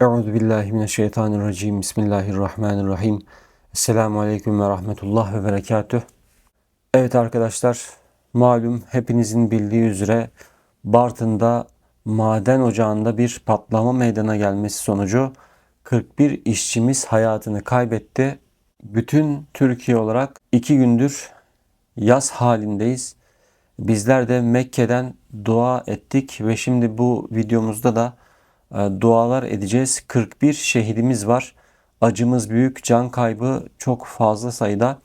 Euzu billahi mineşşeytanirracim. Bismillahirrahmanirrahim. Esselamu aleyküm ve rahmetullah ve berekatüh. Evet arkadaşlar, malum hepinizin bildiği üzere Bartın'da maden ocağında bir patlama meydana gelmesi sonucu 41 işçimiz hayatını kaybetti. Bütün Türkiye olarak iki gündür yaz halindeyiz. Bizler de Mekke'den dua ettik ve şimdi bu videomuzda da dualar edeceğiz. 41 şehidimiz var. Acımız büyük, can kaybı çok fazla sayıda.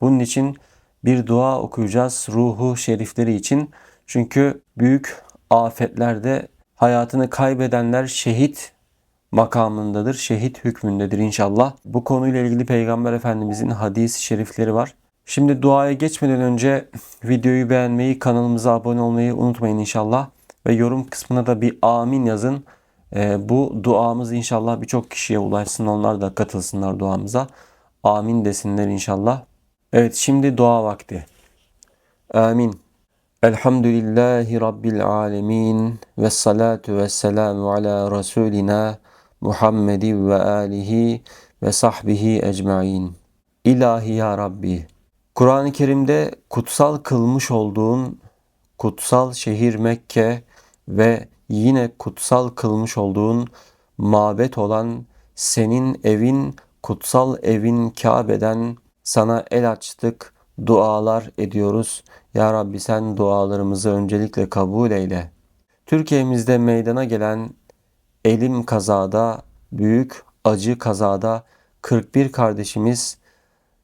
Bunun için bir dua okuyacağız ruhu şerifleri için. Çünkü büyük afetlerde hayatını kaybedenler şehit makamındadır, şehit hükmündedir inşallah. Bu konuyla ilgili Peygamber Efendimizin hadis-i şerifleri var. Şimdi duaya geçmeden önce videoyu beğenmeyi, kanalımıza abone olmayı unutmayın inşallah. Ve yorum kısmına da bir amin yazın. Ee, bu duamız inşallah birçok kişiye ulaşsın. Onlar da katılsınlar duamıza. Amin desinler inşallah. Evet şimdi dua vakti. Amin. Elhamdülillahi Rabbil alemin. Ve salatu ve selamu ala Resulina Muhammedi ve alihi ve sahbihi ecmain. İlahi ya Rabbi. Kur'an-ı Kerim'de kutsal kılmış olduğun kutsal şehir Mekke ve yine kutsal kılmış olduğun mabet olan senin evin kutsal evin Kabe'den sana el açtık, dualar ediyoruz. Ya Rabbi sen dualarımızı öncelikle kabul eyle. Türkiye'mizde meydana gelen elim kazada, büyük acı kazada 41 kardeşimiz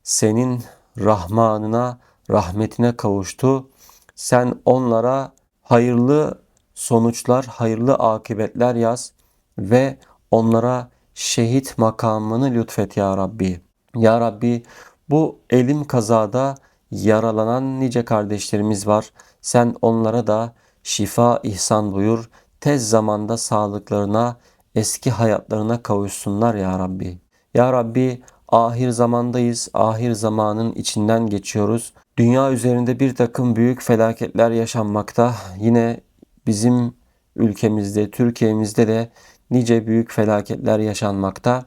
senin Rahmanına, rahmetine kavuştu. Sen onlara hayırlı sonuçlar, hayırlı akıbetler yaz ve onlara şehit makamını lütfet ya Rabbi. Ya Rabbi bu elim kazada yaralanan nice kardeşlerimiz var. Sen onlara da şifa ihsan buyur. Tez zamanda sağlıklarına, eski hayatlarına kavuşsunlar ya Rabbi. Ya Rabbi ahir zamandayız. Ahir zamanın içinden geçiyoruz. Dünya üzerinde bir takım büyük felaketler yaşanmakta. Yine bizim ülkemizde, Türkiye'mizde de nice büyük felaketler yaşanmakta.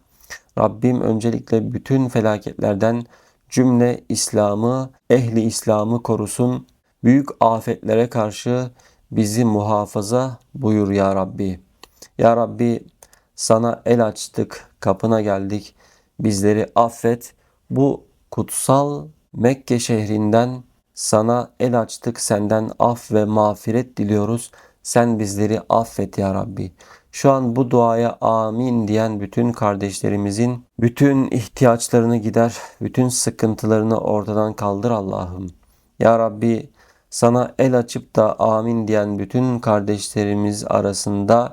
Rabbim öncelikle bütün felaketlerden cümle İslam'ı, ehli İslam'ı korusun. Büyük afetlere karşı bizi muhafaza buyur ya Rabbi. Ya Rabbi sana el açtık, kapına geldik. Bizleri affet. Bu kutsal Mekke şehrinden sana el açtık. Senden af ve mağfiret diliyoruz. Sen bizleri affet ya Rabbi. Şu an bu duaya amin diyen bütün kardeşlerimizin bütün ihtiyaçlarını gider, bütün sıkıntılarını ortadan kaldır Allah'ım. Ya Rabbi sana el açıp da amin diyen bütün kardeşlerimiz arasında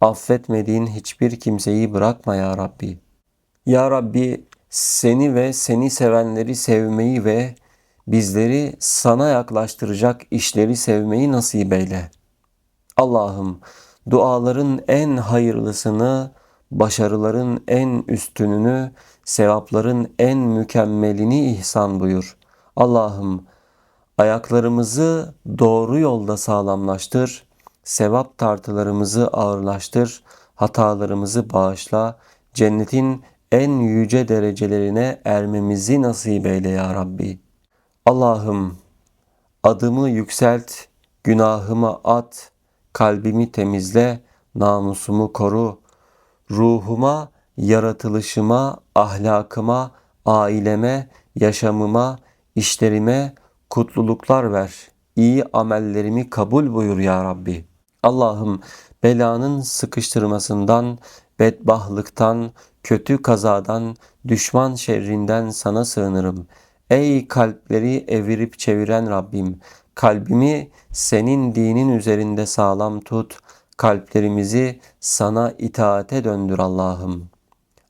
affetmediğin hiçbir kimseyi bırakma ya Rabbi. Ya Rabbi seni ve seni sevenleri sevmeyi ve bizleri sana yaklaştıracak işleri sevmeyi nasip eyle. Allah'ım duaların en hayırlısını, başarıların en üstününü, sevapların en mükemmelini ihsan buyur. Allah'ım ayaklarımızı doğru yolda sağlamlaştır, sevap tartılarımızı ağırlaştır, hatalarımızı bağışla, cennetin en yüce derecelerine ermemizi nasip eyle ya Rabbi. Allah'ım adımı yükselt, günahımı at, kalbimi temizle, namusumu koru. Ruhuma, yaratılışıma, ahlakıma, aileme, yaşamıma, işlerime kutluluklar ver. İyi amellerimi kabul buyur ya Rabbi. Allah'ım belanın sıkıştırmasından, bedbahlıktan, kötü kazadan, düşman şerrinden sana sığınırım. Ey kalpleri evirip çeviren Rabbim, kalbimi senin dinin üzerinde sağlam tut, kalplerimizi sana itaate döndür Allah'ım.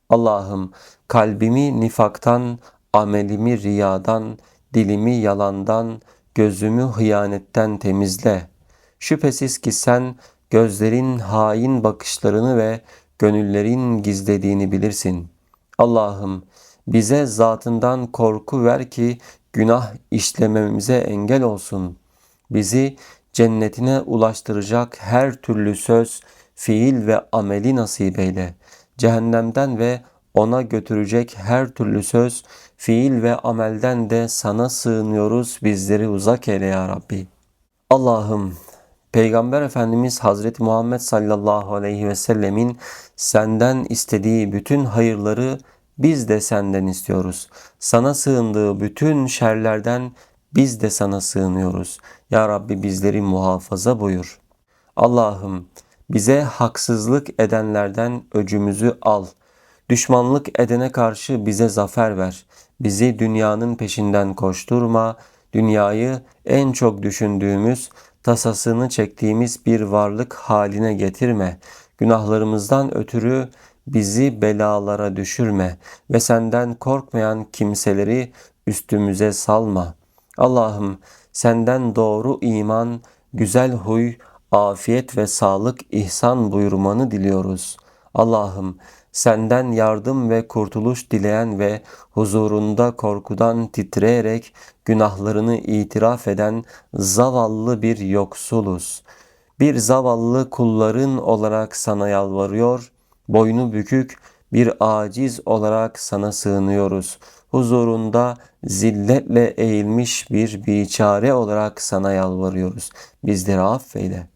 Allah'ım kalbimi nifaktan, amelimi riyadan, dilimi yalandan, gözümü hıyanetten temizle. Şüphesiz ki sen gözlerin hain bakışlarını ve gönüllerin gizlediğini bilirsin. Allah'ım bize zatından korku ver ki günah işlememize engel olsun. Bizi cennetine ulaştıracak her türlü söz, fiil ve ameli nasip eyle. cehennemden ve ona götürecek her türlü söz, fiil ve amelden de sana sığınıyoruz. Bizleri uzak eyle ya Rabbi. Allah'ım Peygamber Efendimiz Hazreti Muhammed sallallahu aleyhi ve sellemin senden istediği bütün hayırları biz de senden istiyoruz. Sana sığındığı bütün şerlerden biz de sana sığınıyoruz. Ya Rabbi bizleri muhafaza buyur. Allah'ım bize haksızlık edenlerden öcümüzü al. Düşmanlık edene karşı bize zafer ver. Bizi dünyanın peşinden koşturma. Dünyayı en çok düşündüğümüz, tasasını çektiğimiz bir varlık haline getirme. Günahlarımızdan ötürü bizi belalara düşürme ve senden korkmayan kimseleri üstümüze salma. Allah'ım senden doğru iman, güzel huy, afiyet ve sağlık ihsan buyurmanı diliyoruz. Allah'ım senden yardım ve kurtuluş dileyen ve huzurunda korkudan titreyerek günahlarını itiraf eden zavallı bir yoksuluz. Bir zavallı kulların olarak sana yalvarıyor, boynu bükük bir aciz olarak sana sığınıyoruz. Huzurunda zilletle eğilmiş bir biçare olarak sana yalvarıyoruz. Bizleri affeyle.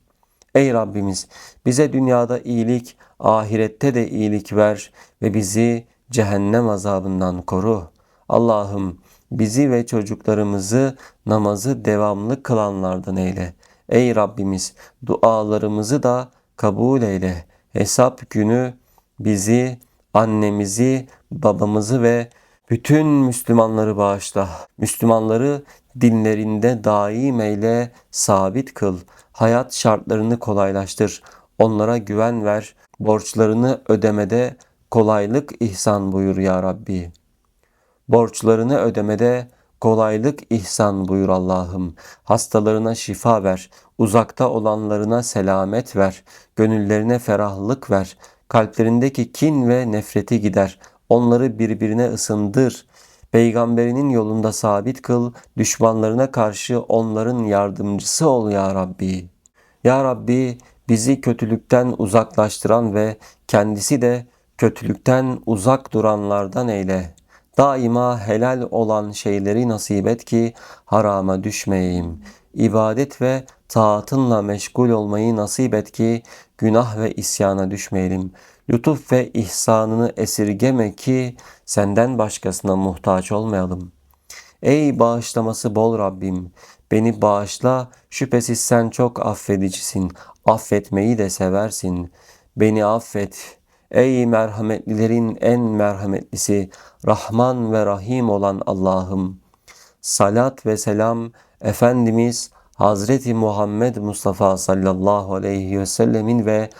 Ey Rabbimiz bize dünyada iyilik, ahirette de iyilik ver ve bizi cehennem azabından koru. Allah'ım bizi ve çocuklarımızı namazı devamlı kılanlardan eyle. Ey Rabbimiz dualarımızı da kabul eyle. Hesap günü bizi, annemizi, babamızı ve bütün Müslümanları bağışla. Müslümanları dinlerinde daim eyle, sabit kıl. Hayat şartlarını kolaylaştır. Onlara güven ver. Borçlarını ödemede kolaylık ihsan buyur ya Rabbi. Borçlarını ödemede kolaylık ihsan buyur Allah'ım. Hastalarına şifa ver. Uzakta olanlarına selamet ver. Gönüllerine ferahlık ver. Kalplerindeki kin ve nefreti gider. Onları birbirine ısındır. Peygamberinin yolunda sabit kıl, düşmanlarına karşı onların yardımcısı ol ya Rabbi. Ya Rabbi bizi kötülükten uzaklaştıran ve kendisi de kötülükten uzak duranlardan eyle. Daima helal olan şeyleri nasip et ki harama düşmeyeyim. İbadet ve taatınla meşgul olmayı nasip et ki günah ve isyana düşmeyelim. Lütuf ve ihsanını esirgeme ki senden başkasına muhtaç olmayalım. Ey bağışlaması bol Rabbim, beni bağışla, şüphesiz sen çok affedicisin, affetmeyi de seversin. Beni affet, ey merhametlilerin en merhametlisi, Rahman ve Rahim olan Allah'ım. Salat ve selam Efendimiz Hazreti Muhammed Mustafa sallallahu aleyhi ve sellemin ve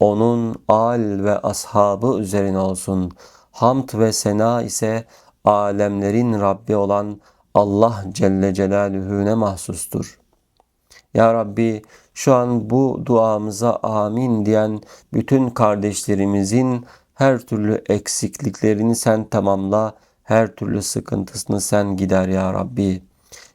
onun al ve ashabı üzerine olsun. Hamd ve sena ise alemlerin Rabbi olan Allah Celle Celaluhu'ne mahsustur. Ya Rabbi şu an bu duamıza amin diyen bütün kardeşlerimizin her türlü eksikliklerini sen tamamla, her türlü sıkıntısını sen gider ya Rabbi.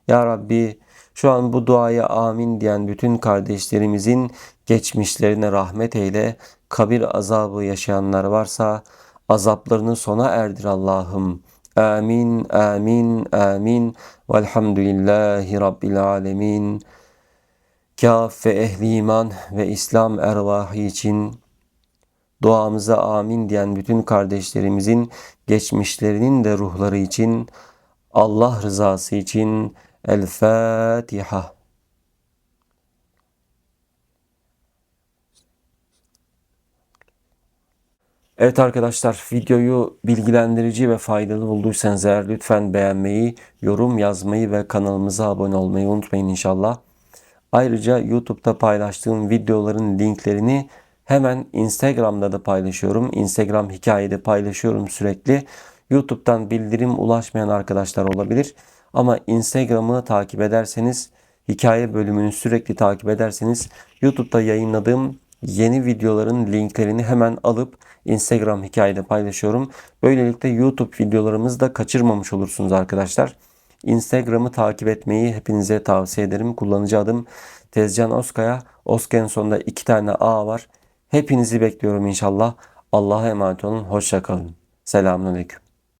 Ya Rabbi şu an bu duaya amin diyen bütün kardeşlerimizin geçmişlerine rahmet eyle. Kabir azabı yaşayanlar varsa azaplarını sona erdir Allah'ım. Amin, amin, amin. Velhamdülillahi Rabbil alemin. Kâf ve ehli iman ve İslam ervahı için duamıza amin diyen bütün kardeşlerimizin geçmişlerinin de ruhları için Allah rızası için El Fatiha. Evet arkadaşlar videoyu bilgilendirici ve faydalı bulduysanız eğer lütfen beğenmeyi, yorum yazmayı ve kanalımıza abone olmayı unutmayın inşallah. Ayrıca YouTube'da paylaştığım videoların linklerini hemen Instagram'da da paylaşıyorum. Instagram hikayede paylaşıyorum sürekli. YouTube'dan bildirim ulaşmayan arkadaşlar olabilir. Ama Instagram'ı takip ederseniz, hikaye bölümünü sürekli takip ederseniz YouTube'da yayınladığım yeni videoların linklerini hemen alıp Instagram hikayede paylaşıyorum. Böylelikle YouTube videolarımızı da kaçırmamış olursunuz arkadaşlar. Instagram'ı takip etmeyi hepinize tavsiye ederim. Kullanıcı adım Tezcan Oskaya. Sonunda iki tane A var. Hepinizi bekliyorum inşallah. Allah'a emanet olun. Hoşça kalın. Selamun Aleyküm.